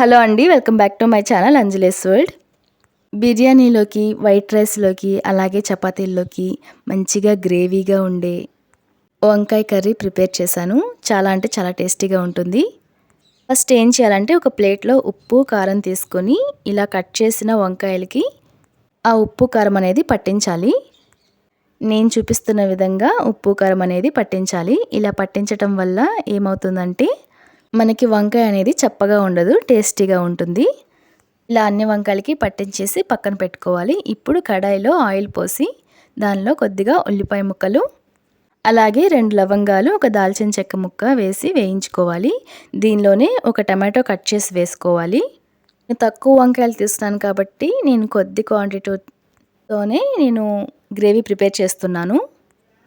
Hello అండి welcome back to my channel Anjali's world. బిర్యానీలోకి white రైస్లోకి అలాగే చపాతీల్లోకి మంచిగా గ్రేవీగా ఉండే వంకాయ కర్రీ ప్రిపేర్ చేశాను. చాలా అంటే చాలా టేస్టీగా ఉంటుంది. ఫస్ట్ ఏం చేయాలంటే ఒక ప్లేట్లో ఉప్పు కారం తీసుకొని ఇలా కట్ చేసిన వంకాయలకి ఆ ఉప్పు కారం అనేది పట్టించాలి. నేను చూపిస్తున్న విధంగా ఉప్పు కారం అనేది పట్టించాలి. ఇలా పట్టించటం వల్ల ఏమవుతుందంటే మనకి వంకాయ అనేది చప్పగా ఉండదు టేస్టీగా ఉంటుంది. ఇలా అన్ని వంకాయలకి పట్టించేసి పక్కన పెట్టుకోవాలి. ఇప్పుడు కడాయిలో ఆయిల్ పోసి దానిలో కొద్దిగా ఉల్లిపాయ ముక్కలు అలాగే రెండు లవంగాలు ఒక దాల్చిన చెక్క ముక్క వేసి వేయించుకోవాలి. దీనిలోనే ఒక టమాటో కట్ చేసి వేసుకోవాలి. తక్కువ వంకాయలు తీస్తున్నాను కాబట్టి నేను కొద్ది క్వాంటిటీతోనే నేను గ్రేవీ ప్రిపేర్ చేస్తున్నాను.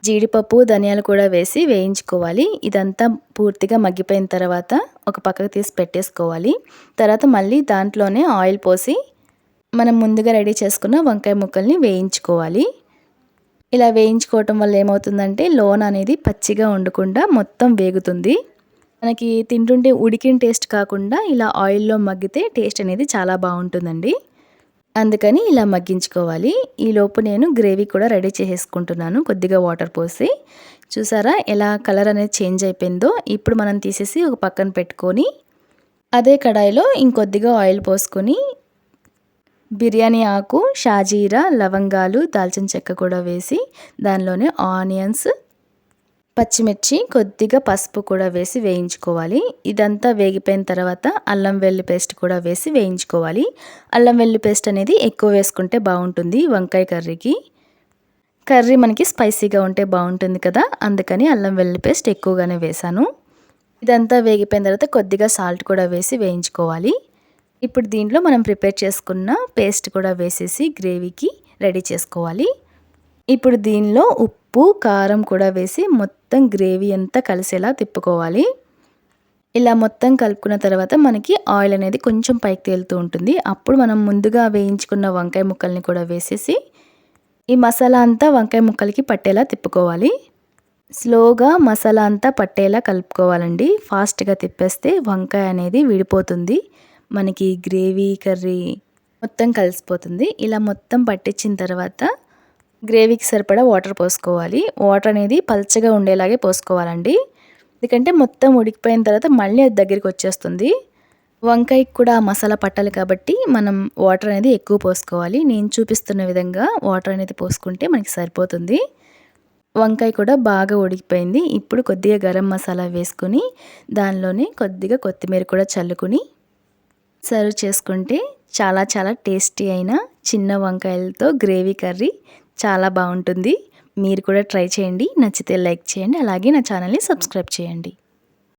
జీడిపప్పు ధనియాలు కూడా వేసి వేయించుకోవాలి. ఇదంతా పూర్తిగా మగ్గిపోయిన తర్వాత ఒక పక్కకు తీసి పెట్టేసుకోవాలి. తర్వాత మళ్ళీ దాంట్లోనే ఆయిల్ పోసి మనం ముందుగా రెడీ చేసుకున్న వంకాయ ముక్కల్ని వేయించుకోవాలి. ఇలా వేయించుకోవటం వల్ల ఏమవుతుందంటే లోన్ అనేది పచ్చిగా ఉండకుండా మొత్తం వేగుతుంది. మనకి తింటుంటే ఉడికిన టేస్ట్ కాకుండా ఇలా ఆయిల్లో మగ్గితే టేస్ట్ అనేది చాలా బాగుంటుందండి. అందుకని ఇలా మగ్గించుకోవాలి. ఈలోపు నేను గ్రేవీ కూడా రెడీ చేసేసుకుంటున్నాను. కొద్దిగా వాటర్ పోసి. చూసారా ఎలా కలర్ అనేది చేంజ్ అయిపోయిందో. ఇప్పుడు మనం తీసేసి ఒక పక్కన పెట్టుకొని అదే కడాయిలో ఇంకొద్దిగా ఆయిల్ పోసుకొని బిర్యానీ ఆకు షాజీరా లవంగాలు దాల్చిన చెక్క కూడా వేసి దానిలోనే ఆనియన్స్ పచ్చిమిర్చి కొద్దిగా పసుపు కూడా వేసి వేయించుకోవాలి. ఇదంతా వేగిపోయిన తర్వాత అల్లం వెల్లి పేస్ట్ కూడా వేసి వేయించుకోవాలి. అల్లం వెల్లి పేస్ట్ అనేది ఎక్కువ వేసుకుంటే బాగుంటుంది వంకాయ కర్రీకి. కర్రీ మనకి స్పైసీగా ఉంటే బాగుంటుంది కదా అందుకని అల్లం వెల్లి పేస్ట్ ఎక్కువగానే వేశాను. ఇదంతా వేగిపోయిన తర్వాత కొద్దిగా సాల్ట్ కూడా వేసి వేయించుకోవాలి. ఇప్పుడు దీంట్లో మనం ప్రిపేర్ చేసుకున్న పేస్ట్ కూడా వేసేసి గ్రేవీకి రెడీ చేసుకోవాలి. ఇప్పుడు దీనిలో ఉప్పు కారం కూడా వేసి మొత్తం గ్రేవీ అంతా కలిసేలా తిప్పుకోవాలి. ఇలా మొత్తం కలుపుకున్న తర్వాత మనకి ఆయిల్ అనేది కొంచెం పైకి తేలుతూ ఉంటుంది. అప్పుడు మనం ముందుగా వేయించుకున్న వంకాయ ముక్కల్ని కూడా వేసేసి ఈ మసాలా అంతా వంకాయ ముక్కలకి పట్టేలా తిప్పుకోవాలి. స్లోగా మసాలా అంతా పట్టేలా కలుపుకోవాలండి. ఫాస్ట్గా తిప్పేస్తే వంకాయ అనేది విడిపోతుంది. మనకి గ్రేవీ కర్రీ మొత్తం కలిసిపోతుంది. ఇలా మొత్తం పట్టించిన తర్వాత గ్రేవీకి సరిపడా వాటర్ పోసుకోవాలి. వాటర్ అనేది పల్చగా ఉండేలాగే పోసుకోవాలండి. ఎందుకంటే మొత్తం ఉడికిపోయిన తర్వాత మళ్ళీ అది దగ్గరికి వచ్చేస్తుంది. వంకాయకి కూడా మసాలా పట్టాలి కాబట్టి మనం వాటర్ అనేది ఎక్కువ పోసుకోవాలి. నేను చూపిస్తున్న విధంగా వాటర్ అనేది పోసుకుంటే మనకి సరిపోతుంది. వంకాయ కూడా బాగా ఉడికిపోయింది. ఇప్పుడు కొద్దిగా గరం మసాలా వేసుకుని దానిలోనే కొద్దిగా కొత్తిమీర కూడా చల్లుకుని సర్వ్ చేసుకుంటే చాలా చాలా టేస్టీ అయిన చిన్న వంకాయలతో గ్రేవీ కర్రీ చాలా బాగుంటుంది. మీరు కూడా ట్రై చేయండి. నచ్చితే లైక్ చేయండి. అలాగే నా ఛానల్ని సబ్స్క్రైబ్ చేయండి.